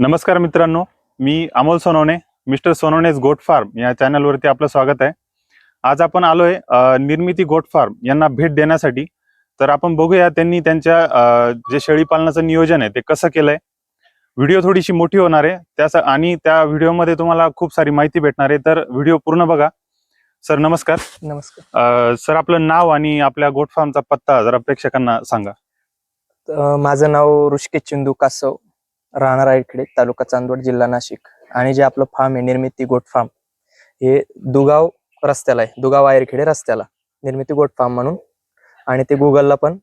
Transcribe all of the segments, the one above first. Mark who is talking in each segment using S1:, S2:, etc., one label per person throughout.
S1: नमस्कार मित्रांनो मी Amol Sonawane mister Sonawane's goat farm या चॅनलवरती आपलं स्वागत आहे. आज आपण आलोय निर्मिती गोट फार्म यांना भेट देण्यासाठी. तर आपण बघूया त्यांनी त्यांच्या जे शेळी पालनाचं नियोजन आहे ते कसं केलंय. व्हिडिओ थोडीशी मोठी होणार आहे त्यास आणि त्या व्हिडिओमध्ये तुम्हाला खूप सारी माहिती भेटणार आहे. तर व्हिडिओ पूर्ण बघा. सर नमस्कार.
S2: नमस्कार.
S1: सर आपलं नाव आणि आपल्या गोट फार्मचा पत्ता जरा प्रेक्षकांना सांगा.
S2: माझं नाव ऋषिकेश चिंदू कासव. राहणार आईकडे तालुका चांदवड जिल्हा नाशिक. आणि जे आपलं फार्म आहे निर्मिती गोट फार्म हे दुगाव रस्त्याला आहे. दुगाव आयरखेडे रस्त्याला निर्मिती गोट फार्म म्हणून. आणि ते गुगलला पण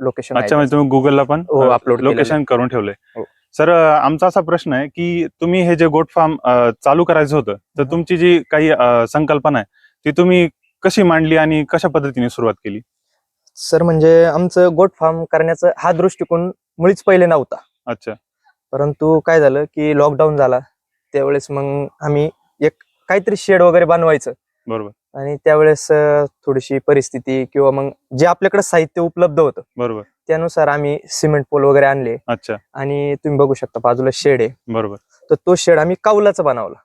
S2: लोकेशन
S1: अच्छा म्हणजे तुम्ही गुगलला पण
S2: हो, केलेलं
S1: लोकेशन करून ठेवलंय.
S2: हो.
S1: सर आमचा असा प्रश्न आहे की तुम्ही हे जे गोट फार्म चालू करायचं होतं तर. तुमची जी काही संकल्पना आहे ती तुम्ही कशी मांडली आणि कशा पद्धतीने सुरुवात केली?
S2: सर म्हणजे आमचं गोट फार्म करण्याचा हा दृष्टिकोन मुळीच पहिले नव्हता.
S1: अच्छा.
S2: परंतु काय झालं की लॉकडाऊन झाला. त्यावेळेस मग आम्ही एक काहीतरी शेड वगैरे बनवायचं.
S1: बरोबर.
S2: आणि त्यावेळेस अ, थोडीशी परिस्थिती किंवा मग जे आपल्याकडे साहित्य उपलब्ध होतं
S1: बरोबर.
S2: त्यानुसार आम्ही सिमेंट पोल वगैरे आणले.
S1: अच्छा.
S2: आणि तुम्ही बघू शकता बाजूला शेड आहे.
S1: बरोबर.
S2: तर तो शेड आम्ही कौलाचा बनवला.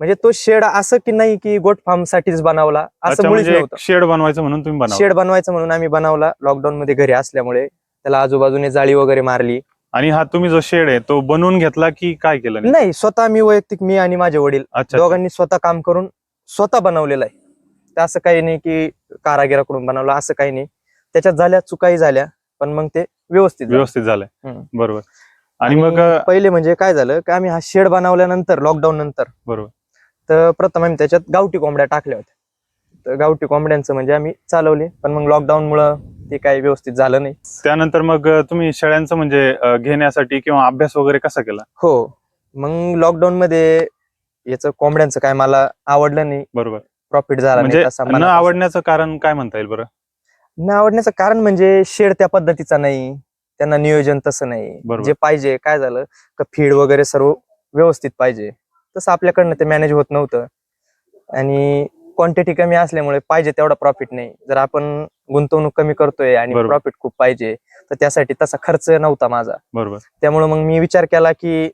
S2: म्हणजे तो शेड असं की नाही की गोट फार्म साठीच बनवला असं
S1: अच्छा
S2: मुळीच
S1: म्हणजे
S2: नव्हतं.
S1: शेड बनवायचं म्हणून तुम्ही बनवा
S2: शेड बनवायचं म्हणून आम्ही बनवला. लॉकडाऊन मध्ये घरी असल्यामुळे त्याला आजूबाजूने जाळी वगैरे मारली.
S1: आणि हा तुम्ही जो शेड आहे तो बनवून घेतला की काय केलं नाही?
S2: नाही स्वतः मी वैयक्तिक मी आणि माझे वडील
S1: अच्छा अच्छा.
S2: दोघांनी स्वतः काम करून स्वतः बनवलेलं आहे तर असं काही नाही की कारागिराकडून बनवलं असं काही नाही त्याच्यात झाल्या चुकाही झाल्या पण मग ते व्यवस्थित झालं.
S1: व्यवस्थित झालंय
S2: हं.
S1: बरोबर आणि मग
S2: पहिले म्हणजे काय झालं की आम्ही हा शेड बनवल्यानंतर लॉकडाऊन नंतर
S1: बरोबर
S2: तर प्रथम आम्ही त्याच्यात गावठी कोंबड्या टाकल्या होत्या तर गावठी कोंबड्यांचं म्हणजे आम्ही चालवले पण मग लॉकडाऊन मुळे ते काही व्यवस्थित झालं नाही.
S1: त्यानंतर मग तुम्ही शेळ्यांचं म्हणजे अ, घेण्यासाठी किंवा अभ्यास वगैरे कसा केला?
S2: हो. मग लॉकडाऊन मध्ये याचं कोंबड्यांचं काय मला आवडलं नाही.
S1: बरोबर.
S2: प्रॉफिट झाला
S1: म्हणजे
S2: नाही तसा
S1: न. आवडण्याचं कारण काय म्हणता येईल बरं?
S2: न आवडण्याचं कारण म्हणजे शेड त्या पद्धतीचा नाही. त्यांना नियोजन तसं नाही.
S1: बरोबर.
S2: जे पाहिजे काय झालं का फीड वगैरे सर्व व्यवस्थित पाहिजे. तसं आपल्याकडनं ते मॅनेज होत नव्हतं. आणि क्वांटिटी कमी असल्यामुळे पाहिजे तेवढा प्रॉफिट नाही. जर आपण गुंतवणूक कमी करतोय आणि
S1: बरोबर.
S2: प्रॉफिट खूप पाहिजे तर त्यासाठी तसा खर्च नव्हता माझा.
S1: बरोबर.
S2: त्यामुळे मग मी विचार केला की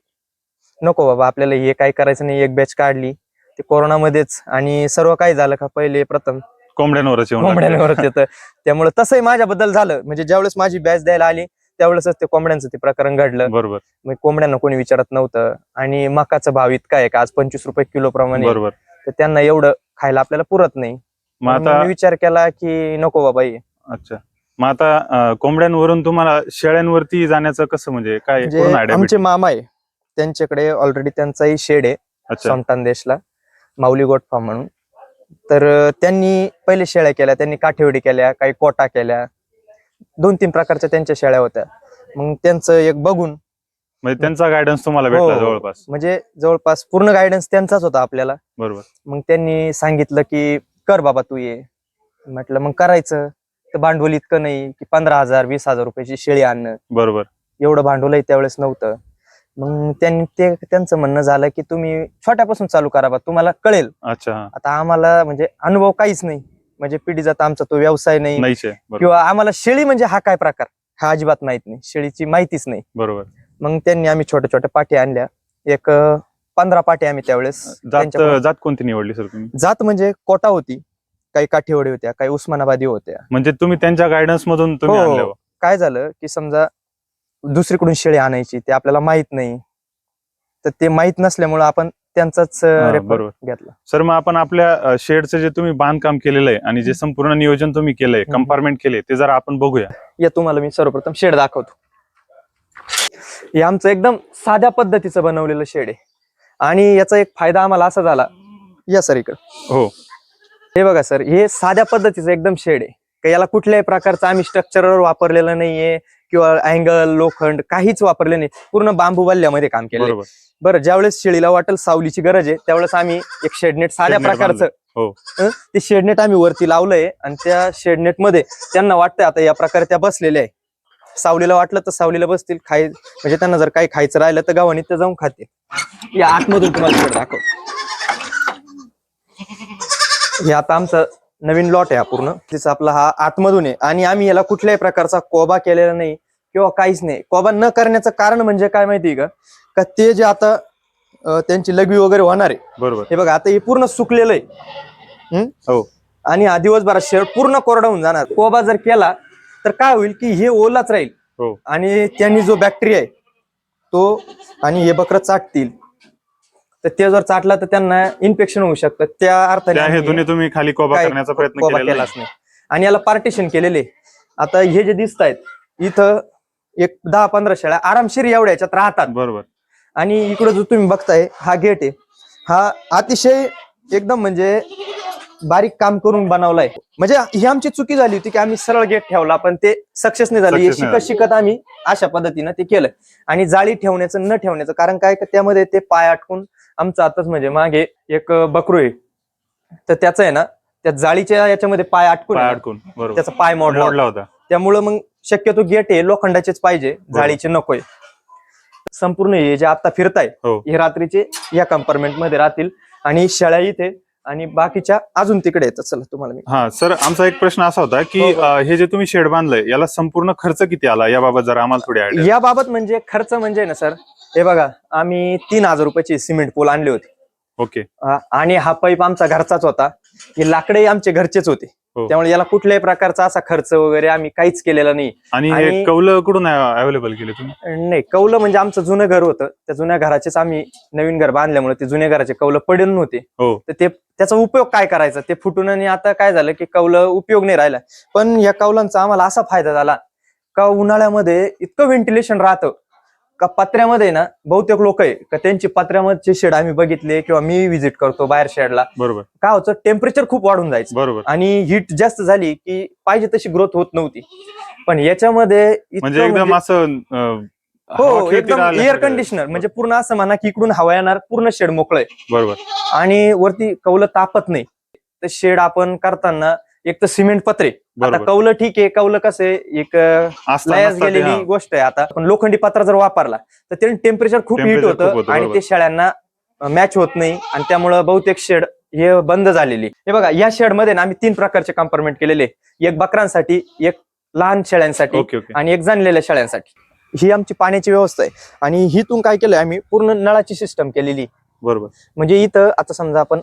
S2: नको बाबा आपल्याला हे काय करायचं नाही एक बॅच काढली ते कोरोनामध्येच आणि सर्व काय झालं का पहिले प्रथम.
S1: कोंबड्यांवरच येऊन लागले.
S2: कोंबड्यांवरच येतं. त्यामुळे तसंही माझ्याबद्दल झालं. म्हणजे ज्यावेळेस माझी बॅच द्यायला आली त्यावेळेस ते कोंबड्यांचं ते प्रकरण घडलं.
S1: बरोबर.
S2: मग कोंबड्यांना कोणी विचारत नव्हतं. आणि मकाचा भाव इतका आहे का? आज पंचवीस रुपये किलो प्रमाणे
S1: बरोबर.
S2: तर त्यांना एवढं खायला आपल्याला पुरत नाही.
S1: मग आता
S2: मी विचार केला की नको बाबा हे.
S1: अच्छा. मग आता अं, कोंबड्यांवरून तुम्हाला शेळ्यांवरती जाण्याचं कसं म्हणजे काय
S2: म्हणजे आमचे मामा आहे. त्यांच्याकडे ऑलरेडी त्यांचाही शेड आहे
S1: अच्छा.
S2: सोमटान देशला माऊली गोट फार्म म्हणून. तर अं, त्यांनी पहिले शेळ्या केल्या त्यांनी काठेवडी केल्या काही कोटा केल्या. दोन तीन प्रकारच्या त्यांच्या शेळ्या होत्या. मग त्यांचं एक बघून
S1: म्हणजे त्यांचा गायडन्स तुम्हाला भेटला
S2: हो.
S1: जवळपास.
S2: म्हणजे जवळपास पूर्ण गायडन्स त्यांचाच होता आपल्याला.
S1: बरोबर.
S2: मग त्यांनी सांगितलं की कर बाबा तू ये. म्हटलं मग करायचं. तर भांडवल इतकं नाही की पंधरा हजार वीस हजार रुपयाची शेळी आणणं.
S1: बरोबर.
S2: एवढं भांडवलही त्यावेळेस नव्हतं. मग त्यांनी ते त्यांचं म्हणणं झालं की तुम्ही छोट्यापासून चालू करा बा तुम्हाला कळेल.
S1: अच्छा हा.
S2: आता आम्हाला म्हणजे अनुभव काहीच नाही. म्हणजे पिढी जाता आमचा तो व्यवसाय नाही.
S1: नाहीच आहे. बरोबर.
S2: किंवा आम्हाला शेळी म्हणजे हा काय प्रकार? हा अजिबात माहीत नाही. शेळीची माहितीच नाही.
S1: बरोबर.
S2: मग त्यांनी आम्ही छोट्या छोट्या पाठी आणल्या. एक अं, पंधरा पाठी आम्ही त्यावेळेस
S1: जात
S2: त्यांच्याकडून-
S1: जात कोणती निवडली सर तुम्ही?
S2: जात म्हणजे कोटा होती काही काठीवडी होत्या काही उस्मानाबादी होत्या.
S1: म्हणजे तुम्ही त्यांच्या गायडन्स मधून तुम्ही
S2: हो.
S1: आणल्या
S2: काय झालं की समजा दुसरीकडून शेळी आणायची ते आपल्याला माहीत नाही. तर ते माहीत नसल्यामुळे आपण त्यांचाच
S1: हा,
S2: रेफर
S1: बरोबर.
S2: घेतला.
S1: सर मग आपण आपल्या शेडचं जे तुम्ही बांधकाम केलेलं आहे आणि जे संपूर्ण नियोजन तुम्ही केलंय
S2: हम्म.
S1: कंपार्टमेंट केले ते जरा आपण बघूया.
S2: या तुम्हाला मी सर्वप्रथम शेड दाखवतो. हे आमचं एकदम साध्या पद्धतीचं बनवलेलं शेड आहे. आणि याचा एक फायदा आम्हाला असा झाला. या सर इकडं.
S1: हो.
S2: हे बघा सर हे साध्या पद्धतीचं एकदम शेड आहे. का याला कुठल्याही प्रकारचं आम्ही स्ट्रक्चरवर वापरलेलं नाहीये किंवा अँगल लोखंड काहीच वापरले नाही. पूर्ण बांबू वल्ल्यामध्ये काम केलं
S1: बरोबर.
S2: बरं ज्यावेळेस शेळीला वाटेल सावलीची गरज आहे त्यावेळेस आम्ही एक शेडनेट साध्या प्रकारचं.
S1: हं,
S2: ते शेडनेट आम्ही वरती लावलंय आणि त्या शेडनेटमध्ये त्यांना वाटतंय आता या प्रकारे त्या बसलेल्या आहे. सावलीला वाटलं तर सावलीला बसतील खाय म्हणजे त्यांना जर काही खायचं राहिलं तर गावानीत ते जाऊन खाते. या आतमधून तुम्हाला दाखव. हे आता आमचं नवीन लॉट आहे हा पूर्ण. तिचा आपला हा आतमधून आहे. आणि आम्ही याला कुठल्याही प्रकारचा कोबा केलेला नाही किंवा काहीच नाही. कोबा न करण्याचं कारण म्हणजे काय माहितीये का? का ते जे आता त्यांची लघवी वगैरे होणार आहे.
S1: बरोबर.
S2: हे बघा आता हे पूर्ण सुकलेलं आहे?
S1: हो?
S2: आणि हा दिवसभरात शेड पूर्ण कोरडा होऊन जाणार. कोबा जर केला तर काय होईल की हे ओलाच राहील?
S1: हो.
S2: आणि त्यांनी जो बॅक्टेरिया आहे तो आणि हे बकरं चाटतील. तर ते जर चाटला तर त्यांना इन्फेक्शन होऊ शकतं. त्या अर्थाने
S1: तुम्ही खाली कोबा करण्याचा प्रयत्न
S2: केलाच
S1: नाही.
S2: नाही. आणि याला पार्टिशन केलेले आता हे जे दिसत आहेत इथं एक दहा पंधरा शेळ्या आरामशीर एवढ्या याच्यात राहतात.
S1: बरोबर.
S2: आणि इकडे जो तुम्ही बघताय हा गेट आहे. हा अतिशय एकदम म्हणजे बारीक काम करून बनवलाय. म्हणजे ही आमची चुकी झाली होती की आम्ही सरळ गेट ठेवला पण ते सक्सेस नाही झालं
S1: Success नाही
S2: शिकत शिकत आम्ही अशा पद्धतीनं ते केलं. आणि जाळी ठेवण्याचं न ठेवण्याचं कारण काय का त्यामध्ये ते पाय अटकून आमचं आताच म्हणजे मागे एक बकरू आहे. तर त्याचं आहे ना त्या जाळीच्या याच्यामध्ये पाय अटकून
S1: पाय अडकून बरोबर.
S2: त्याचा पाय मोडला होता.
S1: मोडला होता.
S2: त्यामुळं मग शक्यतो गेट आहे लोखंडाचेच पाहिजे जाळीचे नकोय. संपूर्ण हे जे आता फिरताय
S1: हो.
S2: हे रात्रीचे या कंपार्टमेंटमध्ये राहतील. आणि शेळ्या इथे आणि बाकीच्या अजून तिकडे येतात. चला तुम्हाला मी
S1: हा सर आमचा एक प्रश्न असा होता की
S2: हो, हो.
S1: अं, हे जे तुम्ही शेड बांधलंय याला संपूर्ण खर्च किती आला? याबाबत जरा आम्हाला थोडी आयडिया
S2: याबाबत म्हणजे खर्च म्हणजे ना सर हे बघा आम्ही तीन हजार रुपयाची सिमेंट पोल आणले होते.
S1: ओके.
S2: आणि हा पाईप आमचा घरचाच होता. हे लाकडे आमचे घरचेच होते.
S1: हो.
S2: त्यामुळे याला कुठल्याही प्रकारचा असा खर्च वगैरे आम्ही काहीच केलेला नाही.
S1: आणि
S2: आणि-
S1: कौल कुठून अवेलेबल केले तुम्ही?
S2: नाही कौलं म्हणजे आमचं जुनं घर होतं. त्या जुन्या घराचेच आम्ही नवीन घर बांधल्यामुळे ते जुन्या घराचे कौलं पडेल नव्हते.
S1: हो.
S2: तर ते त्याचा उपयोग काय करायचा? ते फुटून आणि आता काय झालं की कौलं उपयोग नाही राहिला. पण या कौलांचा आम्हाला असा फायदा झाला. का उन्हाळ्यामध्ये इतकं व्हेंटिलेशन राहतं. का पत्र्यामध्ये ना बहुतेक लोक आहे का त्यांची पत्र्यामधचे शेड आम्ही बघितले किंवा मी व्हिजिट करतो बाहेर शेडला.
S1: बरोबर.
S2: काय होतं टेम्परेचर खूप वाढून जायचं.
S1: बरोबर.
S2: आणि हीट जास्त झाली की पाहिजे तशी ग्रोथ होत नव्हती. पण याच्यामध्ये
S1: म्हणजे एकदम असं अं, हवा
S2: हो एकदम एअर. कंडिशनर म्हणजे पूर्ण असं म्हणा की इकडून हवा येणार पूर्ण शेड मोकळं आहे.
S1: बरोबर.
S2: आणि वरती कौलं तापत नाही. तर शेड आपण करताना एक तर सिमेंट पत्रे. आता कौलं ठीक आहे कौलं कसं आहे? एक लयास गेलेली. गोष्ट आहे. आता पण लोखंडी पत्रा जर वापरला तर त्याने टेम्परेचर खूप हिट होतं आणि. ते शेळ्यांना मॅच होत नाही आणि त्यामुळं बहुतेक शेड हे बंद झालेली. हे बघा या शेडमध्ये ना आम्ही तीन प्रकारचे कंपार्टमेंट केलेले एक बकरांसाठी एक लहान शेळ्यांसाठी आणि एक जाणलेल्या शाळांसाठी ही आमची पाण्याची व्यवस्था आहे. आणि हिथून काय केलंय आम्ही पूर्ण नळाची सिस्टम केलेली.
S1: बरोबर.
S2: म्हणजे इथं आता समजा आपण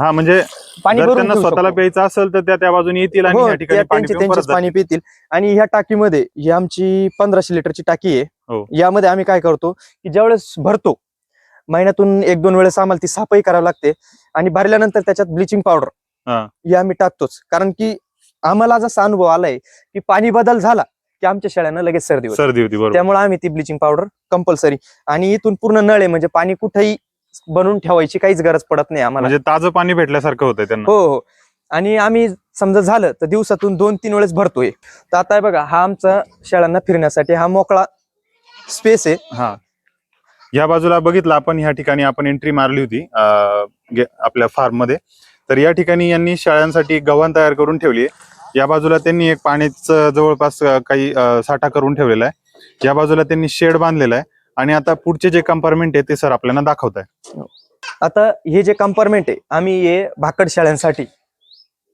S1: हा म्हणजे
S2: पाणी
S1: जर
S2: भरून
S1: त्यांना
S2: ठेवू
S1: स्वतःला
S2: शकतो.
S1: प्यायचं असेल तर त्या त्या बाजूने येतील आणि
S2: हो,
S1: या ठिकाणी
S2: त्या
S1: पाणी
S2: त्यांचे
S1: पिऊन परत
S2: त्यांचेच पाणी पितील. आणि ह्या टाकीमध्ये ही आमची पंधराशे लिटरची टाकी
S1: हो.
S2: आहे यामध्ये आम्ही काय करतो की ज्यावेळेस भरतो महिन्यातून एक दोन वेळेस आम्हाला ती साफाई करावी लागते. आणि भरल्यानंतर त्याच्यात ब्लिचिंग पावडर
S1: हा.
S2: ही आम्ही टाकतोच. कारण की आम्हाला जसा अनुभव आलाय की पाणी बदल झाला की आमच्या शेळ्यांना लगेच सर्दी होते.
S1: सर्दी होती बरोबर.
S2: त्यामुळे आम्ही ती ब्लिचिंग पावडर कंपल्सरी आणि इथून पूर्ण नळ आहे म्हणजे पाणी कुठेही बनवून ठेवायची काहीच गरज पडत नाही आम्हाला.
S1: म्हणजे ताजं पाणी भेटल्यासारखं होतंय त्यांना.
S2: हो हो. आणि आम्ही समजा झालं तर दिवसातून दोन तीन वेळेस भरतोय. तर आता हे बघा हा आमचा शेळ्यांना फिरण्यासाठी हा मोकळा स्पेस आहे.
S1: हा. या बाजूला बघितलं आपण ह्या ठिकाणी आपण एंट्री मारली होती अं, गे- आपल्या फार्ममध्ये. तर या ठिकाणी यांनी शाळांसाठी गव्हाण तयार करून ठेवली आहे. या बाजूला त्यांनी एक पाण्याचं जवळपास अं, काही अं, साठा करून ठेवलेला आहे. या बाजूला त्यांनी शेड बांधलेला आहे. आणि आता पुढचे जे कंपार्टमेंट आहे ते सर आपल्याला दाखवत आहे.
S2: आता हे जे कंपार्टमेंट आहे आम्ही हे भाकड शाळांसाठी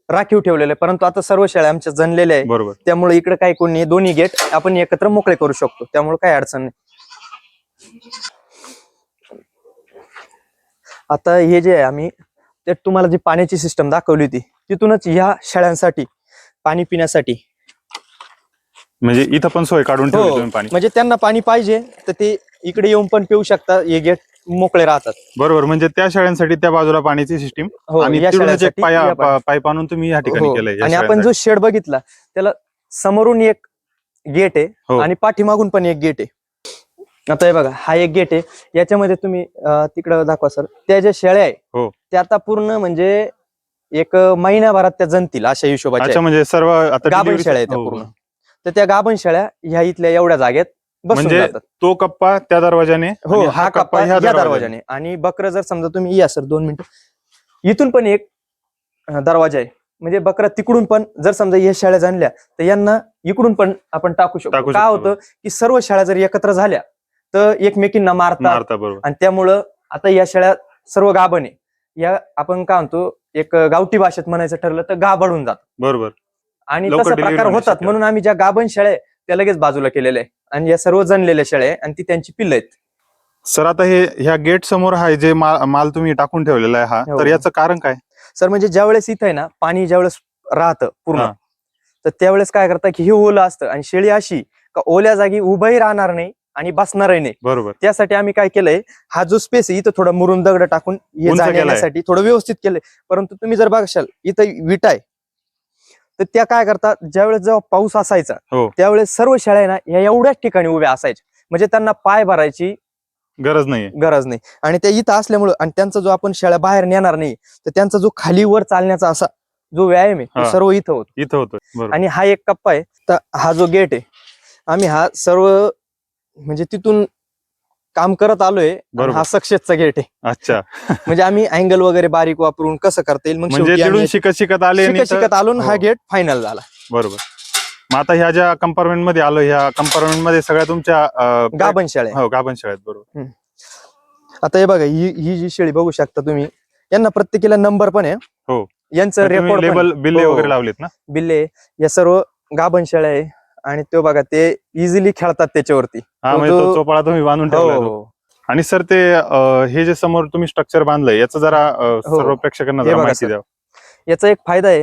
S2: राखीव ठेवलेलं आहे परंतु आता सर्व शाळा आमच्या जनलेल्या आहे
S1: बरोबर.
S2: त्यामुळे इकडे काय कोणी नाही, दोन्ही गेट आपण एकत्र मोकळे करू शकतो. त्यामुळे काही अडचण नाही. आता हे जे आहे आम्ही ते तुम्हाला जी पाण्याची सिस्टम दाखवली होती तिथूनच ह्या शाळांसाठी पाणी पिण्यासाठी.
S1: म्हणजे इथं पण सोय काढून ठेवली
S2: हो,
S1: तुम्ही पाणी.
S2: म्हणजे त्यांना पाणी पाहिजे तर ते इकडे येऊन पण पिऊ शकतात हे गेट मोकळे राहतात
S1: बरोबर म्हणजे त्या शाळांसाठी त्या बाजूला पाण्याची सिस्टीम
S2: हो
S1: आणि
S2: या
S1: तिकडूनच एक
S2: शाळांसाठी
S1: पाया
S2: या पाणी-
S1: पाईप आणून तुम्ही या ठिकाणी
S2: हो.
S1: केलंय या
S2: आणि आपण. जो शेड बघितला त्याला समोरून एक गेट
S1: हो.
S2: आहे आणि पाठीमागून पण एक गेट आहे आता हे बघा हा एक गेट आहे याच्यामध्ये तुम्ही अं, तिकडं दाखवा सर त्या ज्या शेळ्या आहे
S1: हो.
S2: त्या आता पूर्ण म्हणजे एक महिन्याभरात त्या जणतील अशा हिशोबाच्या
S1: अच्छा
S2: आहेत.
S1: म्हणजे सर्व आता
S2: गाभण
S1: delivery-
S2: शेळ्या आहेत त्या
S1: हो,
S2: पूर्ण तर त्या गाभण शेळ्या ह्या इथल्या एवढ्या जागेत
S1: म्हणजे
S2: जातात.
S1: तो कप्पा त्या दरवाजाने
S2: हो
S1: आणि
S2: हा कप्पा या दरवाजाने आणि बकरं जर समजा तुम्ही या सर दोन मिनिटं. इथून पण एक अं, दरवाजा आहे. म्हणजे बकरा तिकडून पण जर समजा या शाळा जाणल्या तर यांना इकडून पण आपण टाकू शकतो. काय
S1: शकतो.
S2: होतं की सर्व शाळा जर एकत्र झाल्या तर एकमेकींना मारतात.
S1: मारता बरोबर.
S2: आणि त्यामुळं आता या शाळा सर्व गाभण आहे. या आपण काय म्हणतो एक गावठी भाषेत म्हणायचं ठरलं तर गाभडून जात
S1: बरोबर.
S2: आणि
S1: लवकर
S2: तसा
S1: delivery
S2: प्रकार
S1: होण्याची
S2: होतात.
S1: शक्यता.
S2: म्हणून आम्ही ज्या गाभण शाळा आहे त्या लगेच बाजूला केलेल्या आहे. आणि या सर्व जनलेल्या शेळ्या आहे आणि ती त्यांची पिल्ल आहेत.
S1: सर आता हे ह्या गेट समोर आहे जे मा- माल तुम्ही टाकून ठेवलेला आहे हा
S2: हो.
S1: तर याचं कारण काय?
S2: सर म्हणजे ज्या वेळेस इथं आहे ना पाणी ज्यावेळेस राहतं पूर्ण
S1: हा.
S2: तर त्यावेळेस काय करतात की हे ओलं असतं आणि शेळी अशी का ओल्या जागी उभंही राहणार नाही आणि बसणारही नाही.
S1: बरोबर.
S2: त्यासाठी आम्ही काय केलंय हा जो स्पेस आहे इथं थोडं मुरुम दगड टाकून हे
S1: उंच
S2: जाण्या
S1: केलाय.
S2: येण्यासाठी थोडं व्यवस्थित केलंय. परंतु तुम्ही जर बघशाल इथं विटा आहे. तर त्या काय करतात ज्यावेळेस जेव्हा पाऊस असायचा
S1: हो.
S2: त्यावेळेस सर्व शेळ्या आहे ना या एवढ्याच ठिकाणी उभ्या असायच्या. म्हणजे त्यांना पाय भरायची
S1: गरज नाहीये.
S2: गरज नाही. आणि त्या इथं असल्यामुळं आणि त्यांचा जो आपण शेळ्या बाहेर नेणार नाही तर त्यांचा जो खाली वर चालण्याचा असा जो व्यायाम आहे तो
S1: हा.
S2: सर्व इथं होतो.
S1: इथं होतं.
S2: आणि हा एक कप्पा आहे. तर हा जो गेट आहे आम्ही हा सर्व म्हणजे तिथून काम करत आलोय. हा सक्सेसचा गेट आहे.
S1: अच्छा.
S2: म्हणजे आम्ही अँगल वगैरे बारीक वापरून कसं करता येईल मग
S1: म्हणजे शिकत शिकत आले
S2: शिकत आलो हा
S1: हो.
S2: गेट फायनल झाला.
S1: बरोबर. मग आता ह्या ज्या कंपार्टमेंटमध्ये आलो ह्या कंपार्टमेंटमध्ये सगळ्या तुमच्या अं,
S2: गाभण शेळ्या
S1: हो गाभण शाळेत बरोबर.
S2: आता हे बघा ही ही जी शेळी बघू शकता तुम्ही यांना प्रत्येकीला नंबर पण आहे.
S1: हो.
S2: यांचं रेकॉर्ड
S1: लेबल बिल्ले
S2: हो.
S1: वगैरे लावलेत ना?
S2: बिल्ले या सर्व गाभण शेळ्या आहे. आणि तो बघा ते इझिली खेळतात त्याच्यावरती
S1: हा म्हणजे तो चोपाळा तुम्ही बांधून तो.
S2: हो
S1: आणि सर ते अं, हे जे समोर तुम्ही स्ट्रक्चर बांधलंय याचं जरा अं,
S2: हो.
S1: सर्व प्रेक्षकांना
S2: हे
S1: जरा
S2: बघा
S1: माहिती. द्या
S2: याचा एक फायदा आहे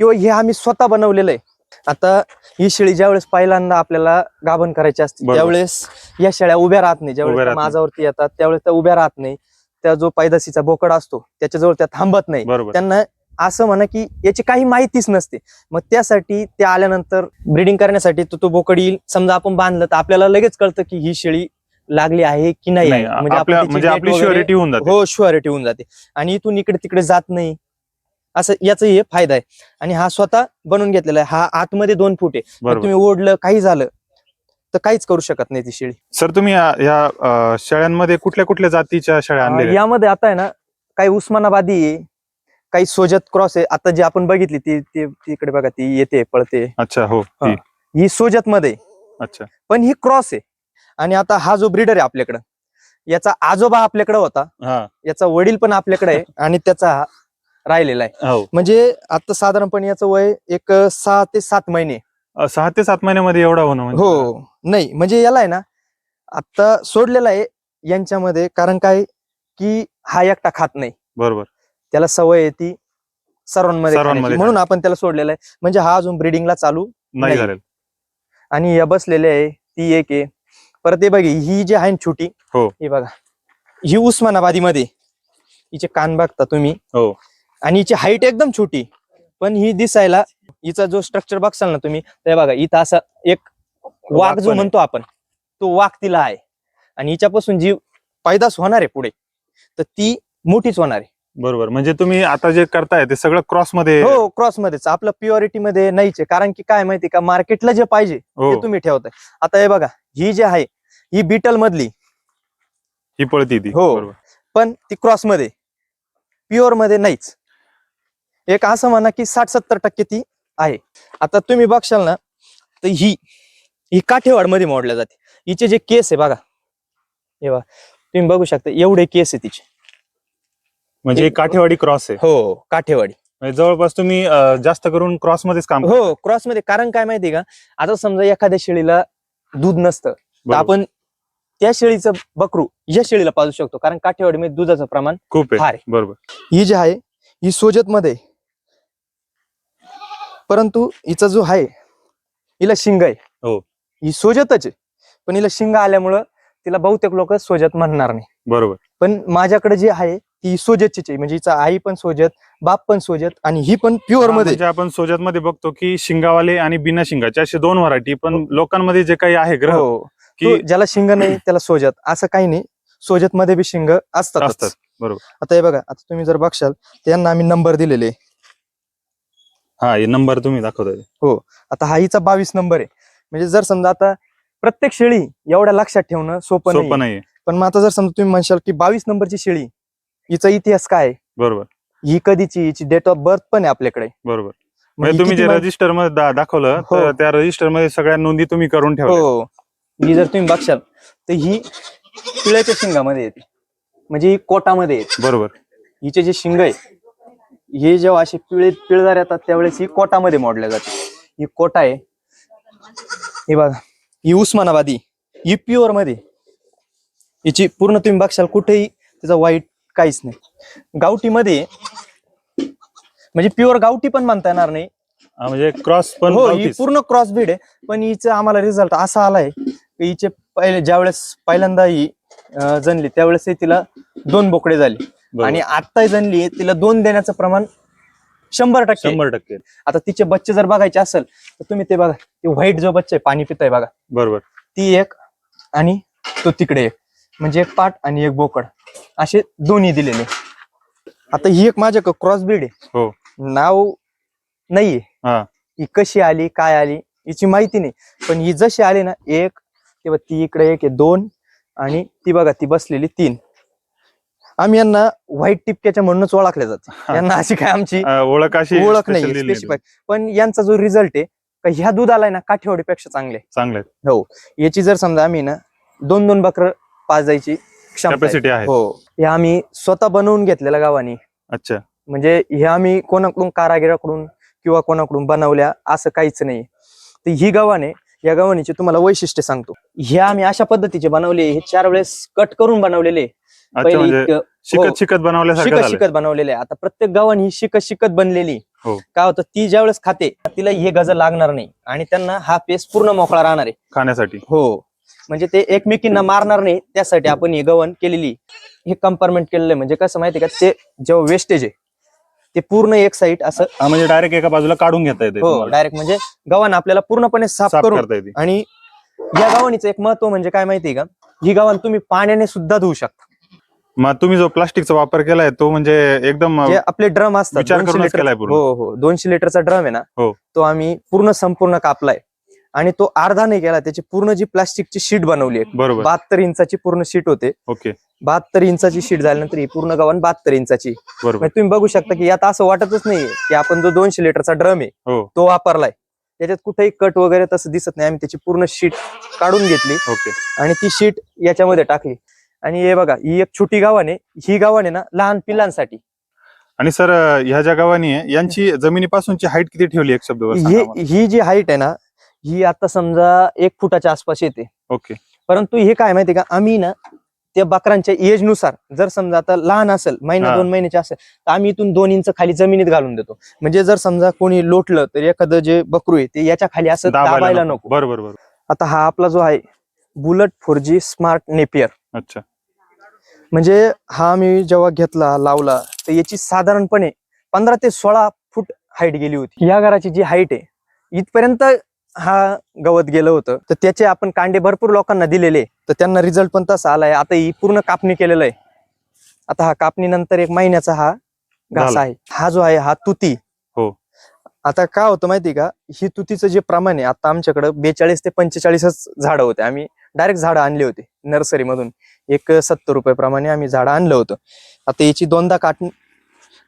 S2: किंवा हे आम्ही स्वतः बनवलेलं आहे आता ही शेळी ज्यावेळेस पहिल्यांदा आपल्याला गाभण करायची असते
S1: बरोबर.
S2: त्यावेळेस या शेळ्या उभ्या राहत नाही
S1: उभ्या
S2: ज्यावेळेस
S1: राहत
S2: त्या
S1: नाही.
S2: माझ्यावरती येतात त्यावेळेस त्या उभ्या राहत नाही त्या जो पैदाशीचा बोकड असतो त्याच्याजवळ त्या थांबत नाही
S1: बरोबर
S2: त्यांना असं म्हणा की याची काही माहितीच नसते. मग त्यासाठी ते आल्यानंतर ब्रिडिंग करण्यासाठी तो तो बोकड येईल. समजा आपण बांधलं तर आपल्याला लगेच कळतं की ही शेळी लागली आहे की नाही
S1: म्हणजे आपली शुअरिटी होऊन जाते.
S2: हो शुअरिटी होऊन जाते. आणि इथून इकडे तिकडे जात नाही. असं याचा हे फायदा आहे. आणि हा स्वतः बनवून घेतलेला आहे. हा आतमध्ये दोन फूट आहे. तुम्ही ओढलं काही झालं तर काहीच करू शकत नाही ती शेळी.
S1: सर तुम्ही या- शेळ्यांमध्ये कुठल्या कुठल्या जातीच्या शेळ्या
S2: यामध्ये आता आहे ना काही उस्मानाबादी आहे काही सोजत क्रॉस आहे. आता जी आपण बघितली ती ती तिकडे बघा ती येते पळते.
S1: अच्छा हो
S2: हा.
S1: ती.
S2: ही सोजत मध्ये.
S1: अच्छा.
S2: पण ही क्रॉस आहे. आणि आता हा जो ब्रीडर आहे आपल्याकडं याचा आजोबा आपल्याकडे होता.
S1: हा.
S2: याचा वडील पण आपल्याकडे आहे आणि त्याचा हा राहिलेला आहे.
S1: हो.
S2: म्हणजे आता साधारणपणे याचं वय एक सहा ते सात महिने.
S1: अं, सहा ते सात महिन्यामध्ये एवढा होणं म्हणजे?
S2: हो. नाही म्हणजे याला आहे ना आता सोडलेला आहे यांच्यामध्ये कारण काय? की हा एकटा खात नाही.
S1: बरोबर.
S2: त्याला सवय आहे ती सर्वांमध्ये
S1: सर्वांमध्ये.
S2: म्हणून आपण त्याला सोडलेला आहे. म्हणजे हा अजून ब्रिडिंगला चालू
S1: नाही. झालेलं.
S2: आणि या बसलेले आहे ती एक आहे. परत हे बघी ही जी आहे ना छोटी
S1: हो.
S2: ही बघा. ही उस्मानाबादी मध्ये हिचे कान बघता तुम्ही.
S1: हो.
S2: आणि हिची हाईट एकदम छोटी. पण ही दिसायला हिचा जो स्ट्रक्चर बघसाल ना तुम्ही ते बघा इथं असा एक वाघ जो. म्हणतो आपण तो वाघ तिला आहे. आणि हिच्यापासून जी पैदास होणार आहे पुढे तर ती मोठीच होणार आहे.
S1: बरोबर. म्हणजे तुम्ही आता जे करताय ते सगळं क्रॉसमध्ये
S2: हो क्रॉस मध्येच आपलं प्युरिटी मध्ये नाहीच आहे. कारण की काय माहिती का? मार्केटला जे पाहिजे
S1: हो.
S2: ते तुम्ही ठेवताय. आता हे बघा ही जी आहे ही बीटल मधली.
S1: ही पळती ती.
S2: हो.
S1: बरोबर.
S2: पण ती क्रॉसमध्ये प्युअरमध्ये नाहीच. एक असं म्हणा की साठ सत्तर टक्के ती आहे. आता तुम्ही बघशाल ना तर ही ही काठेवाडमध्ये मोडल्या जाते. हिचे जे केस आहे बघा. हे बघा. तुम्ही बघू शकता एवढे केस आहे तिचे.
S1: म्हणजे
S2: एक
S1: काठेवाडी क्रॉस आहे.
S2: हो काठेवाडी.
S1: म्हणजे जवळपास तुम्ही अं, जास्त करून क्रॉस मध्येच काम करता.
S2: हो क्रॉसमध्ये कारण काय माहितीये का? आता समजा एखाद्या शेळीला दूध नसतं तर
S1: बरोबर.
S2: आपण त्या शेळीचं बकरू या शेळीला पाजू शकतो. कारण काठेवाडीमध्ये दुधाचं प्रमाण
S1: खूप आहे.
S2: आहे.
S1: बरोबर.
S2: ही जी आहे ही सोजत मध्ये परंतु हिचा जो आहे हिला शिंग आहे.
S1: हो.
S2: ही सोजतच आहे. पण हिला शिंग आल्यामुळं तिला बहुतेक लोक सोजत म्हणणार नाही.
S1: बरोबर.
S2: पण माझ्याकडे जी आहे ती सोजतचीच आहे. म्हणजे हिचा आई पण सोजत बाप पण सोजत आणि ही पण प्युअर
S1: हा,
S2: मध्ये.
S1: म्हणजे आपण सोजत मध्ये बघतो की शिंगावाले आणि बिना शिंगाचे असे दोन व्हरायटी पण लोकांमध्ये जे काही आहे ग्रह
S2: हो.
S1: की
S2: तो ज्याला शिंग नाही त्याला सोजत. असं काही नाही. सोजत मध्ये बी शिंग असतात
S1: असतात. बरोबर.
S2: आता हे बघा आता तुम्ही जर बघशाल त्यांना आम्ही नंबर दिलेले. आहे.
S1: हा हे नंबर तुम्ही दाखवताय.
S2: आता हा हिचा बावीस नंबर आहे. म्हणजे जर समजा आता प्रत्येक शेळी एवढ्या लक्षात ठेवणं सोपं
S1: सोपं
S2: नाही
S1: नाहीये.
S2: पण मग आता जर समजा तुम्ही म्हणशाल की बावीस नंबरची शेळी हिचा इतिहास काय आहे?
S1: बरोबर.
S2: ही कधीची हिची डेट ऑफ बर्थ पण आहे आपल्याकडे.
S1: बरोबर.
S2: मग
S1: म्हणजे
S2: ही
S1: तुम्ही
S2: किती
S1: जे
S2: मा-
S1: रजिस्टरमध्ये दा- दाखवलं
S2: हो.
S1: तर त्या रजिस्टरमध्ये सगळ्या नोंदी तुम्ही करून ठेवल्या.
S2: हो ही. जर तुम्ही बघशाल तर ही पिळ्याच्या शिंगामध्ये येते. म्हणजे ही कोटामध्ये येते.
S1: बरोबर.
S2: हिचे जे शिंग आहे हे जेव्हा असे पिळे पिळदार येतात त्यावेळेस ही कोटामध्ये मोडल्या जाते. ही कोटा आहे. हे बघा ही उस्मानाबादी ही प्युअरमध्ये. हिची पूर्ण तुम्ही बघशाल कुठेही त्याचा वाईट काहीच नाही. गावठीमध्ये म्हणजे प्युअर गावठी पण म्हणता येणार नाही.
S1: हा, म्हणजे क्रॉस पण
S2: हो ही
S1: गावठीच.
S2: पूर्ण क्रॉस बीड आहे. पण हिचं आम्हाला रिझल्ट असा आलाय की हिचे पहिले ज्यावेळेस पहिल्यांदा ही अं, जणली त्यावेळेस तिला दोन बोकडे झाले.
S1: बरोबर.
S2: आणि आता जणली तिला दोन देण्याचं प्रमाण शंभर टक्के आहे.
S1: शंभर टक्के
S2: आता तिचे बच्चे जर बघायचे असेल तर तुम्ही ते बघा. ते व्हाईट जो बच्चा आहे पाणी पिताय बघा.
S1: बरोबर.
S2: ती एक आणि तो तिकडे एक. म्हणजे एक पाट आणि एक बोकड. असे दोन्ही दिलेले. आता ही एक माझ्या क्रॉस बीड आहे.
S1: हो.
S2: नाव नाहीये.
S1: हा.
S2: ही कशी आली काय आली हिची माहिती नाही. पण ही जशी आली ना एक तेव्हा ती इकडे एक आहे दोन आणि ती बघा ती बसलेली तीन. आम्ही यांना व्हाईट टिपक्याच्या म्हणूनच ओळखल्या जाते. यांना अशी काय आमची
S1: अं, ओळख अशी
S2: ओळख
S1: special
S2: नाही
S1: दिलेली.
S2: स्पेसिफाय पण यांचा जो रिझल्ट आहे का ह्या दुधाला आहे ना काठेवाडीपेक्षा चांगले.
S1: चांगले
S2: हो. याची जर समजा आम्ही ना दोन दोन बकर पाजायची क्षमता आहे.
S1: कॅपॅसिटी आहे.
S2: हो. हे आम्ही स्वतः बनवून घेतलेल्या गावानी.
S1: अच्छा.
S2: म्हणजे हे आम्ही कोणाकडून कारागिराकडून किंवा कोणाकडून बनवल्या असं काहीच नाही. तर ही गव्हाणे या गव्हाणीचे तुम्हाला वैशिष्ट्य सांगतो. हे आम्ही अशा पद्धतीचे बनवले हे चार वेळेस कट करून बनवलेले. पहिले
S1: म्हणजे
S2: हो.
S1: शिकत शिकत
S2: बनवलेले. आता प्रत्येक गव्हाण ही शिकत शिकत बनलेली.
S1: हो.
S2: काय होतं ती ज्या वेळेस खाते तिला हे गजर लागणार नाही. आणि त्यांना हा पेस्ट पूर्ण मोकळा राहणार आहे.
S1: खाण्यासाठी.
S2: हो. म्हणजे ते एकमेकींना मारणार नाही त्यासाठी आपण हे गव्हाण केलेली हे कंपार्टमेंट केलेलं आहे म्हणजे कसं माहितीये का ते जेव्हा वेस्टेज आहे ते पूर्ण एक साईड असं
S1: हा, म्हणजे डायरेक्ट एका बाजूला काढून घेता येते
S2: हो
S1: तुम्हाला.
S2: डायरेक्ट म्हणजे गव्हाण आपल्याला पूर्णपणे साफ
S1: साफ
S2: करून
S1: करता येते
S2: आणि या गव्हाणीचं एक महत्त्व म्हणजे काय माहितीये का ही गव्हाण तुम्ही पाण्याने सुद्धा धुवू शकता
S1: मग तुम्ही जो प्लास्टिकचा वापर केलाय तो म्हणजे एकदम
S2: जे आपले ड्रम असतात
S1: विचार
S2: 200
S1: करूनच
S2: लिटर
S1: केलाय पूर्ण.
S2: हो हो दोनशे लिटरचा ड्रम आहे ना
S1: हो.
S2: तो आम्ही पूर्ण संपूर्ण कापलाय आणि तो अर्धा नाही केला त्याची पूर्ण जी प्लास्टिकची शीट बनवली आहे.
S1: बरोबर.
S2: बहात्तर इंचाची पूर्ण शीट होते.
S1: ओके.
S2: बहात्तर इंचाची शीट झाल्यानंतर ही पूर्ण गव्हाण बहात्तर इंचाची.
S1: बरोबर.
S2: म्हणजे तुम्ही बघू शकता की यात असं वाटतच नाहीये की आपण जो दोनशे लिटरचा ड्रम आहे
S1: हो.
S2: तो वापरलाय. त्याच्यात कुठेही कट वगैरे तसं दिसत नाही. आम्ही त्याची पूर्ण शीट काढून घेतली.
S1: ओके.
S2: आणि ती शीट याच्यामध्ये टाकली. आणि हे बघा ही एक छोटी गावाने ही गावाने ना लहान पिलांसाठी
S1: आणि सर ह्या ज्या गावानी आहे यांची जमिनीपासूनची हाईट किती ठेवली एक सांगा
S2: ही. ही जी हाईट आहे ना ही आता समजा एक फुटाच्या आसपास येते.
S1: ओके.
S2: परंतु हे काय माहितीये का? आम्ही ना त्या बकरांच्या एजनुसार जर समजा आता लहान असेल महिना. दोन महिन्याचे असेल तर आम्ही इथून दोन इंच खाली जमिनीत घालून देतो. म्हणजे जर समजा कोणी लोटलं तर एखादं जे बकरू आहे ते याच्या खाली असं दाबायला नको.
S1: बरोबर बरोबर
S2: आता हा आपला जो आहे bullet four G smart napier.
S1: अच्छा.
S2: म्हणजे हा मी जेव्हा घेतला लावला तर याची साधारणपणे पंधरा ते सोळा फूट हाईट गेली होती. या घराची जी हाईट आहे इथपर्यंत हा गवत गेलं होतं. तर त्याचे आपण कांडे भरपूर लोकांना दिलेले. तर त्यांना रिझल्ट पण तसा आलाय. आता ही पूर्ण कापणी केलेलं आहे. आता हा कापणीनंतर एक महिन्याचा हा घास
S1: झाला.
S2: आहे. हा जो आहे हा तुती.
S1: हो.
S2: आता काय होतं माहिती का? ही तुतीचं जे प्रमाण आहे आता आमच्याकडे बेचाळीस ते पंचेचाळीसच झाडं होते. आम्ही डायरेक्ट झाडं आणली होती नर्सरीमधून एक सत्तर रुपये प्रमाणे आम्ही झाडं आणलं होतं. आता याची दोनदा काटणी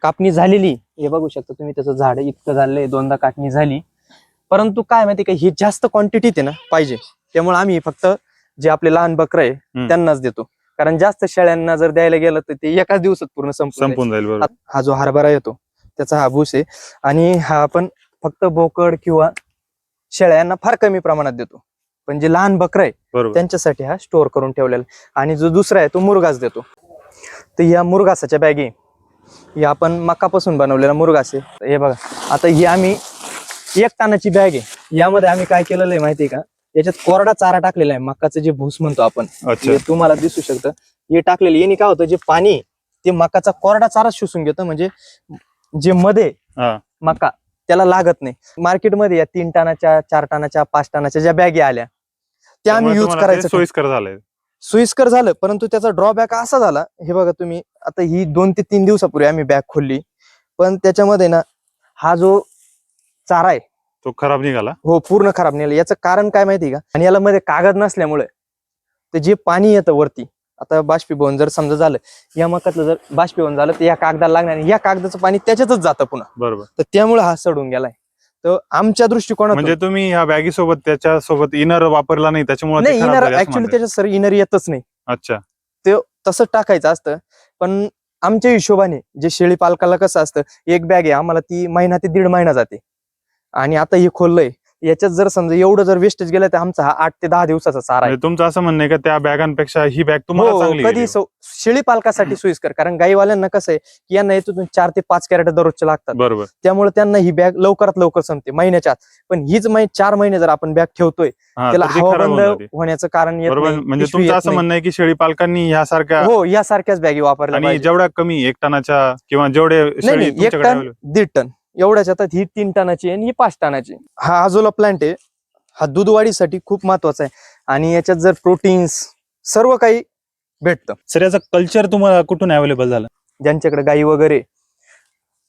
S2: कापणी झालेली. हे बघू शकता तुम्ही त्याचं झाड इतकं झालंय दोनदा काटणी झाली. परंतु काय माहिती का ही जास्त क्वांटिटीत आहे ना पाहिजे. त्यामुळे आम्ही फक्त जे आपले लहान बकरं आहे. त्यांनाच देतो. कारण जास्त शेळ्यांना जर द्यायला गेलं तर ते एकाच दिवसात पूर्ण संपून जाईल. हा जो हरभरा येतो त्याचा हा भूस आहे. आणि हा आपण फक्त बोकड किंवा शेळ्यांना फार कमी प्रमाणात देतो. पण जे लहान बकरं आहे त्यांच्यासाठी हा स्टोअर करून ठेवलेला. आणि जो दुसरा आहे तो मुरगास देतो. तर या मुरगासाच्या बॅगी ही आपण मकापासून बनवलेला मुरगास आहे. हे बघा आता ही आम्ही एक तानाची बॅग आहे. यामध्ये आम्ही काय केलेलं आहे माहितीये का? याच्यात कोरडा चारा टाकलेला आहे मकाचं जे भूस म्हणतो आपण
S1: अच्छा.
S2: हे तुम्हाला दिसू शकतं. हे टाकलेलं याने काय होतं जे पाणी आहे, ते मकाचा कोरडा चारा शोषून घेतं. म्हणजे जे मध्ये
S1: हा.
S2: मका त्याला लागत नाही. मार्केटमध्ये या तीन टनाच्या चार टनाच्या पाच टनाच्या ज्या बॅगी आल्या त्या आम्ही
S1: त्यामुळे
S2: युज
S1: तुम्हाला ते
S2: करायचं
S1: सोयीस्कर झालंय.
S2: सोयीस्कर झालं परंतु त्याचा ड्रॉबॅक असा झाला. हे बघा तुम्ही आता ही दोन ते तीन दिवसापूर्वी आम्ही बॅग खोलली. पण त्याच्यामध्ये ना हा जो चारा आहे.
S1: तो खराब निघाला?
S2: हो पूर्ण खराब निघाला. याचं कारण काय माहिती का? आणि याला मध्ये कागद नसल्यामुळे ते जे पाणी येतं वरती आता बाष्पीभवन जर समजा झालं या मकातलं जर बाष्पीभवन झालं तर या कागदाला लागणार आणि या कागदाचं पाणी त्याच्यातच जातं पुन्हा.
S1: बरोबर.
S2: तर त्यामुळे हा सडून गेलाय. तर आमच्या दृष्टिकोनातून
S1: म्हणजे तुम्ही ह्या बॅगी सोबत त्याच्या सोबत इनर वापरला नाही त्याच्यामुळे
S2: नाही इनर ऍक्च्युली. त्याच्यात सर इनर येतच नाही.
S1: अच्छा.
S2: ते तसंच टाकायचं असतं. पण आमच्या हिशोबाने जे शेळी पालकाला कसं असतं एक बॅग आहे आम्हाला ती महिना ते दीड महिना जाते. आणि आता हे खोललंय याच्यात जर समजा एवढं जर वेस्टेज गेलं तर आमचा हा आठ ते दहा दिवसाचा चारा आहे
S1: म्हणजे तुमचं असं म्हणणं आहे का त्या बॅगांपेक्षा ही बॅग तुम्हाला
S2: हो
S1: चांगली
S2: कधी
S1: गेली.
S2: सो- शेळी पालकासाठी सोयीस्कर कारण गाईवाल्यांना कसं आहे की यांना येतून चार ते पाच कॅरेट दररोजचे लागतात
S1: बरोबर
S2: त्यामुळे त्यांना ही बॅग लवकरात लवकर संपते महिन्याच्या आत पण हीच मै चार महिने जर आपण बॅग ठेवतोय
S1: हा,
S2: त्याला
S1: तर ती खराब होऊन
S2: हवाबंद
S1: जाते.
S2: होण्याचं कारण येत
S1: बरोबर
S2: नाही,
S1: म्हणजे
S2: पिशवी
S1: तुमचं
S2: येत
S1: असं
S2: नाही.
S1: म्हणणं आहे की शेळी पालकांनी ह्यासारख्या
S2: हो यासारख्याच बॅगी वापरल्या
S1: आणि
S2: पाहिजे.
S1: जेवढ्या कमी एक टनाच्या किंवा जेवढे
S2: नाही
S1: शेळी
S2: नाही एक
S1: तुमच्याकडे
S2: टन
S1: available-
S2: दीड टन एवढ्याच आता ही तीन टनाची आणि ही पाच टनाची हा आजोला प्लांट आहे. हा दूध वाढीसाठी खूप महत्त्वाचा आहे. आणि याच्यात जर प्रोटीन्स सर्व काही भेटतं.
S1: सर याचं कल्चर तुम्हाला कुठून अवेलेबल झालं?
S2: ज्यांच्याकडे गाई वगैरे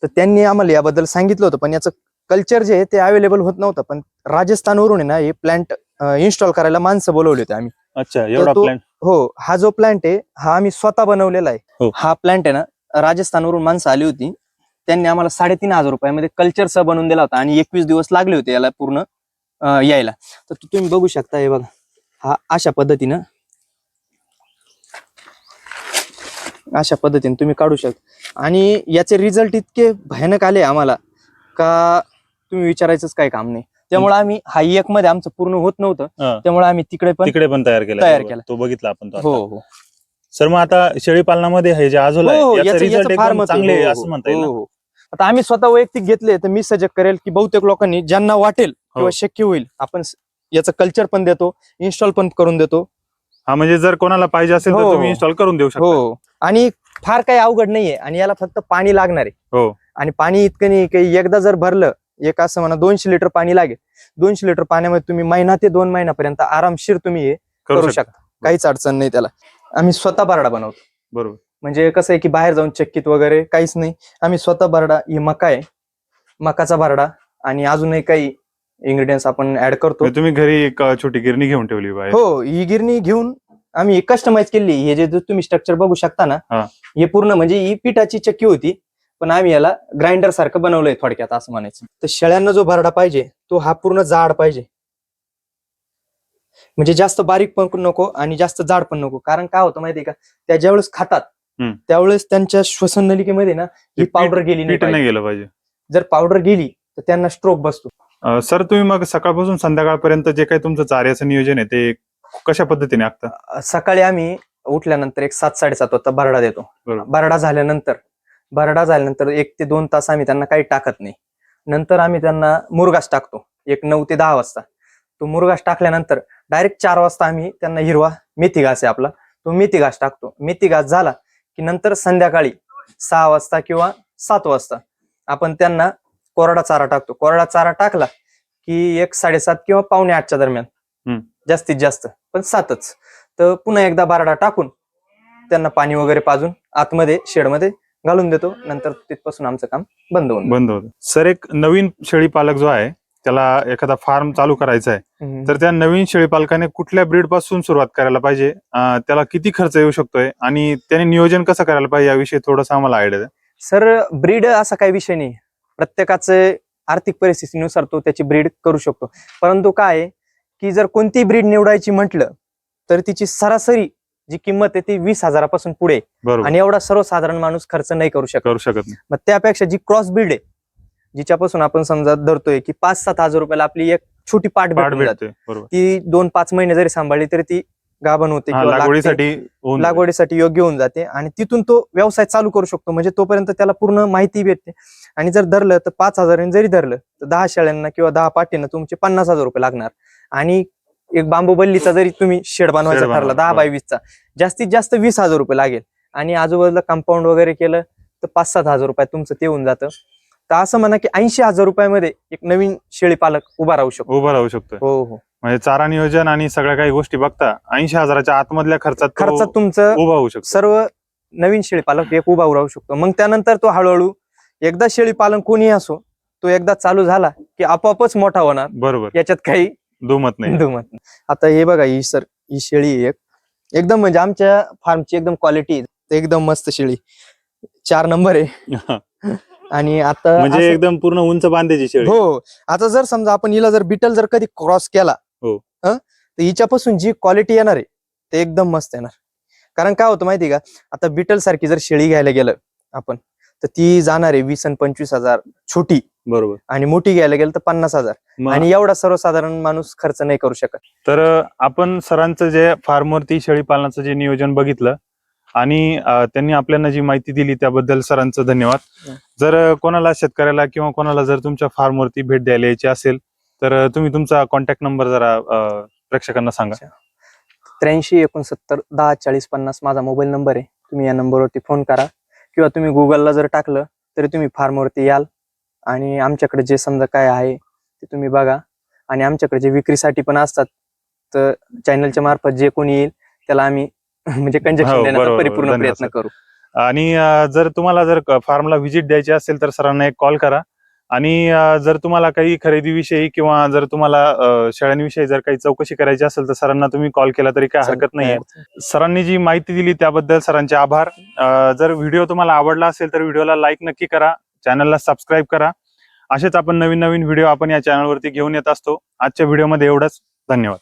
S2: तर त्यांनी आम्हाला याबद्दल सांगितलं होतं पण याचं कल्चर जे आहे ते अवेलेबल होत नव्हतं. पण राजस्थानवरून आहे ना हे प्लांट इन्स्टॉल करायला माणसं बोलवले होते आम्ही.
S1: अच्छा एवढा
S2: तो-
S1: प्लॅन
S2: हो हा जो प्लांट आहे हा आम्ही स्वतः बनवलेला आहे.
S1: हो.
S2: हा प्लांट आहे ना राजस्थानवरून माणसं आली होती. त्यांनी आम्हाला साडेतीन हजार रुपयामध्ये कल्चर सह बनवून दिला होता आणि एकवीस दिवस लागले होते याला पूर्ण यायला तर तुम्ही बघू शकता हे बघा हा अशा पद्धतीनं अशा पद्धतीने तुम्ही काढू शकता आणि याचे रिझल्ट इतके भयानक आले आम्हाला का तुम्ही विचारायचंच काही काम नाही त्यामुळे आम्ही हा एक मध्ये आमचं पूर्ण होत नव्हतं
S1: हा.
S2: त्यामुळे आम्ही तिकडे पण
S1: तिकडे पण तयार केला
S2: तयार. केला.
S1: तो बघितला आपण
S2: हो. हो
S1: सर मग आता शेळी पालनामध्ये हे जे आजोला
S2: हो, फार आहे.
S1: चांगले
S2: हो,
S1: असं
S2: हो,
S1: म्हणता येईल
S2: हो? हो. आता आम्ही स्वतः वैयक्तिक घेतले तर मी सजेस्ट करेल की बहुतेक लोकांनी ज्यांना वाटेल किंवा
S1: हो.
S2: शक्य होईल आपण याचं कल्चर पण देतो इन्स्टॉल पण करून देतो.
S1: हा म्हणजे जर कोणाला पाहिजे असेल तर
S2: हो.
S1: तुम्ही इन्स्टॉल करून देऊ शकता.
S2: हो. आणि फार काही अवघड नाहीये आणि याला फक्त पाणी लागणार. आहे
S1: हो.
S2: आणि पाणी इतकं नाही काही एकदा जर भरलं एक असं म्हणा दोनशे लिटर पाणी लागेल. दोनशे लिटर पाण्यामध्ये तुम्ही महिना ते दोन महिन्यापर्यंत आरामशीर तुम्ही हे करू शकता. काहीच अडचण नाही त्याला. आम्ही स्वतः बारडा बनवतो.
S1: बरोबर.
S2: म्हणजे कसं आहे की बाहेर जाऊन चक्कीत वगैरे काहीच नाही. आम्ही स्वतः भरडा ही मका आहे. मकाचा भरडा आणि अजूनही काही इन्ग्रेडियंट्स आपण ऍड करतो.
S1: म्हणजे तुम्ही घरी एक अ, छोटी गिरणी घेऊन ठेवली बाहेर.
S2: हो ही गिरणी घेऊन आम्ही कस्टमाइज केली. हे जे जे तुम्ही स्ट्रक्चर बघू शकता ना
S1: हा.
S2: हे पूर्ण म्हणजे ही पिठाची चक्की होती. पण आम्ही याला ग्राइंडर सारखं बनवलंय थोडक्यात असं म्हणायचं. तर शेळ्यांना जो भरडा पाहिजे तो हा पूर्ण जाड पाहिजे. म्हणजे जास्त बारीक पण नको आणि जास्त जाड पण नको. कारण काय होतं माहितीये का? त्या ज्यावेळेस खातात. त्यावेळेस त्यांच्या श्वसन नलिकेमध्ये ना ही पावडर गेली नाही
S1: पीठ नाही
S2: पाहिजे.
S1: गेलं पाहिजे.
S2: जर पावडर गेली तर त्यांना स्ट्रोक बसतो.
S1: सर तुम्ही मग सकाळपासून संध्याकाळपर्यंत जे काही तुमचं चाऱ्याचं नियोजन आहे ते कशा पद्धतीने आखता?
S2: सकाळी आम्ही उठल्यानंतर एक सात साडेसात वाजता भरडा देतो. भरडा झाल्यानंतर भरडा झाल्यानंतर एक ते दोन तास आम्ही त्यांना काही टाकत नाही. नंतर आम्ही त्यांना मुरगास टाकतो. एक नऊ ते दहा वाजता. तो मुरगास टाकल्यानंतर डायरेक्ट चार वाजता आम्ही त्यांना हिरवा मेथी घास आहे आपला तो मेथी घास टाकतो. मेथी घास झाला की नंतर संध्याकाळी सहा वाजता किंवा सात वाजता आपण त्यांना कोरडा चारा टाकतो. कोरडा चारा टाकला की एक साडेसात किंवा पावणे आठच्या दरम्यान. जास्तीत जास्त पण सातच. तर पुन्हा एकदा बारडा टाकून त्यांना पाणी वगैरे पाजून आतमध्ये शेडमध्ये घालून देतो. नंतर तिथपासून आमचं काम बंद होऊन
S1: बंद होतं. सर एक नवीन शेळी पालक जो आहे त्याला एखादा फार्म चालू करायचा आहे. तर त्या नवीन शेळी पालकाने कुठल्या ब्रीडपासून सुरुवात करायला पाहिजे? त्याला किती खर्च येऊ शकतोय? आणि त्याने नियोजन कसं करायला पाहिजे याविषयी थोडंसं आम्हाला आयडिया द्या.
S2: सर ब्रीड असा काही विषय नाही. प्रत्येकाचे आर्थिक परिस्थितीनुसार तो त्याची ब्रीड करू शकतो. परंतु काय की जर कोणती ब्रीड निवडायची म्हटलं तर तिची सरासरी जी किंमत आहे ती वीस हजारापासून पुढे आणि एवढा सर्वसाधारण माणूस खर्च नाही करू शकत.
S1: करू शकत नाही.
S2: मग त्यापेक्षा जी क्रॉस ब्रीड आहे जिच्यापासून आपण समजा धरतोय की पाच सात हजार रुपयाला आपली एक छोटी पाठ
S1: पाठ
S2: भेटून जाते.
S1: भेटते बरोबर.
S2: ती दोन पाच महिने जरी सांभाळली तरी ती गाभण होते
S1: हा,
S2: किंवा लागते.
S1: लागवडीसाठी होऊन.
S2: लागवडीसाठी योग्य होऊन जाते आणि तिथून तो व्यवसाय चालू करू शकतो. म्हणजे तोपर्यंत त्याला पूर्ण माहिती भेटते. आणि जर धरलं तर पाच हजारांनी जरी धरलं तर दहा शेळ्यांना किंवा दहा पाटींना तुमचे पन्नास हजार रुपये लागणार. आणि एक बांबू बल्लीचा जरी तुम्ही शेड बनवायचा
S1: शेड
S2: ठरला
S1: बनवा,
S2: दहा. बाय वीसचा जास्तीत जास्त वीस हजार रुपये लागेल. आणि आजूबाजूला कंपाऊंड वगैरे केलं तर पाच सात हजार रुपयात तुमचं ते होऊन जातं. तर असं म्हणा की ऐंशी हजार रुपयामध्ये एक नवीन शेळी पालक उभा राहू शकतो.
S1: उभं राहू शकतोय.
S2: हो हो.
S1: म्हणजे चारा नियोजन आणि सगळ्या काही गोष्टी बघता ऐंशी हजाराच्या आतमधल्या खर्चात तो
S2: खर्चात तुमचं
S1: उभा होऊ शकतो.
S2: सर्व नवीन शेळी पालक एक उभा राहू शकतो. मग त्यानंतर तो हळूहळू एकदा शेळी पालन कोणी असो तो एकदा चालू झाला की आपोआपच मोठा होणार.
S1: बरोबर.
S2: याच्यात काही
S1: दुमत नाही.
S2: दुमत नाही. आता हे बघा ही सर ही शेळी आहे एक एकदम म्हणजे आमच्या फार्मची एकदम क्वालिटी एकदम मस्त शेळी. चार नंबर आहे. आणि आता
S1: म्हणजे
S2: असं-
S1: एकदम पूर्ण उंच बांधायची शेळी.
S2: हो. आता जर समजा आपण हिला जर बिटल जर कधी क्रॉस केला
S1: हो.
S2: हं, तर हिच्यापासून जी क्वालिटी येणार आहे ते एकदम मस्त येणार. कारण काय होतं माहिती का? आता बिटल सारखी जर शेळी घ्यायला गेलं आपण तर ती जाणार आहे वीस आणि पंचवीस हजार छोटी.
S1: बरोबर.
S2: आणि मोठी घ्यायला गेलं तर पन्नास हजार.
S1: मग
S2: आणि एवढा सर्वसाधारण माणूस खर्च नाही करू शकत.
S1: तर आपण सरांचं जे फार्मवरती शेळी पालनाचं जे नियोजन बघितलं आणि त्यांनी आपल्याला जी माहिती दिली त्याबद्दल सरांचं धन्यवाद.
S2: हं.
S1: जर कोणाला शेतकऱ्याला किंवा कोणाला जर तुमच्या फार्मवरती भेट द्यायला यायची असेल तर तुम्ही तुमचा कॉन्टॅक्ट नंबर जरा प्रेक्षकांना सांगा.
S2: त्र्याऐंशी एकोणसत्तर दहा चाळीस पन्नास माझा मोबाईल नंबर आहे. तुम्ही या नंबरवरती फोन करा किंवा तुम्ही गुगलला जर टाकलं तरी तुम्ही फार्मवरती याल. आणि आमच्याकडे जे समजा काय आहे ते तुम्ही बघा. आणि आमच्याकडे जे विक्रीसाठी पण असतात तर चॅनलच्या मार्फत जे कोणी येईल त्याला आम्ही म्हणजे
S1: हो,
S2: कंजेक्शन देण्याचा
S1: बरोबर,
S2: परिपूर्ण प्रयत्न. करू.
S1: आणि जर तुम्हाला जर फार्मला व्हिजिट द्यायची असेल तर सरांना एक कॉल करा. आणि जर तुम्हाला काही खरेदीविषयी किंवा जर तुम्हाला अ, शेळ्यांविषयी जर काही चौकशी करायची असेल तर सरांना तुम्ही कॉल केला तरी काय हरकत नाही सरांनी जी माहिती दिली त्याबद्दल सरांचे आभार. जर व्हिडिओ तुम्हाला आवडला असेल तर व्हिडिओला लाईक नक्की करा. चॅनलला सबस्क्राईब करा. असेच आपण नवीन नवीन व्हिडिओ आपण या चॅनलवरती घेऊन येत असतो. आजच्या व्हिडिओमध्ये एवढंच. धन्यवाद.